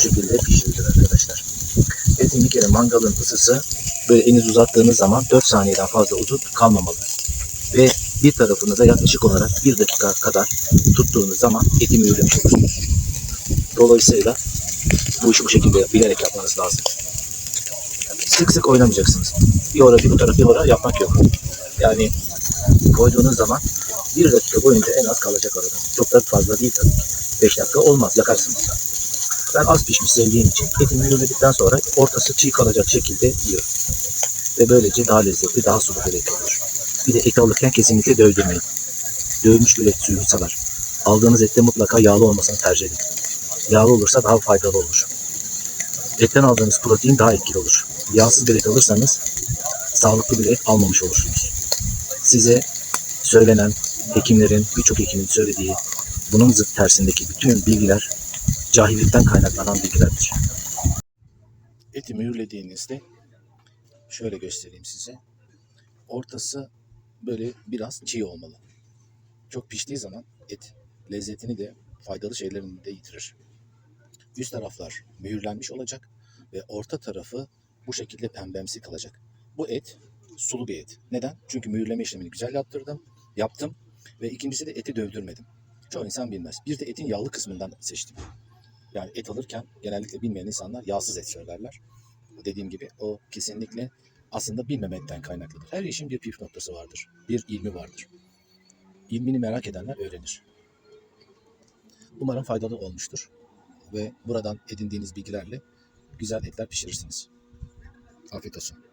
bu şekilde pişirilir arkadaşlar. Etin bir mangalın ısısı böyle eliniz uzattığınız zaman 4 saniyeden fazla uzun kalmamalı. Ve bir tarafını da yaklaşık olarak 1 dakika kadar tuttuğunuz zaman eti mühürlemiş olursunuz. Dolayısıyla bu işi bu şekilde bilerek yapmanız lazım. Sık sık oynamayacaksınız. Bir ora bir bu taraf bir ora yapmak yok. Yani koyduğunuz zaman bir dakika boyunca en az kalacak orada. Çok da fazla değil tabii. 5 dakika olmaz yakarsınız. Ben az pişmiş sevdiğim için etimi mühürledikten sonra ortası çiğ kalacak şekilde yiyorum. Ve böylece daha lezzetli, daha sulu bir et olur. Bir de eti alırken kesinlikle dövdürmeyin. Dövülmüş bir et suyu salar. Aldığınız ette mutlaka yağlı olmasını tercih edin. Yağlı olursa daha faydalı olur. Etten aldığınız protein daha etkili olur. Yağsız bir et alırsanız sağlıklı bir et almamış olursunuz. Size söylenen hekimlerin, birçok hekimin söylediği bunun zıt tersindeki bütün bilgiler cahillikten kaynaklanan bilgilerdir. Eti mühürlediğinizde şöyle göstereyim size. Ortası böyle biraz çiğ olmalı. Çok piştiği zaman et lezzetini de faydalı şeylerini de yitirir. Üst taraflar mühürlenmiş olacak ve orta tarafı bu şekilde pembemsi kalacak. Bu et sulu bir et. Neden? Çünkü mühürleme işlemini güzel yaptırdım, yaptım ve ikincisi de eti dövdürmedim. Çoğu insan bilmez. Bir de etin yağlı kısmından seçtim. Yani et alırken genellikle bilmeyen insanlar yağsız et söylerler. Dediğim gibi o kesinlikle aslında bilmemekten kaynaklıdır. Her işin bir püf noktası vardır. Bir ilmi vardır. İlmini merak edenler öğrenir. Umarım faydalı olmuştur. Ve buradan edindiğiniz bilgilerle güzel etler pişirirsiniz. Afiyet olsun.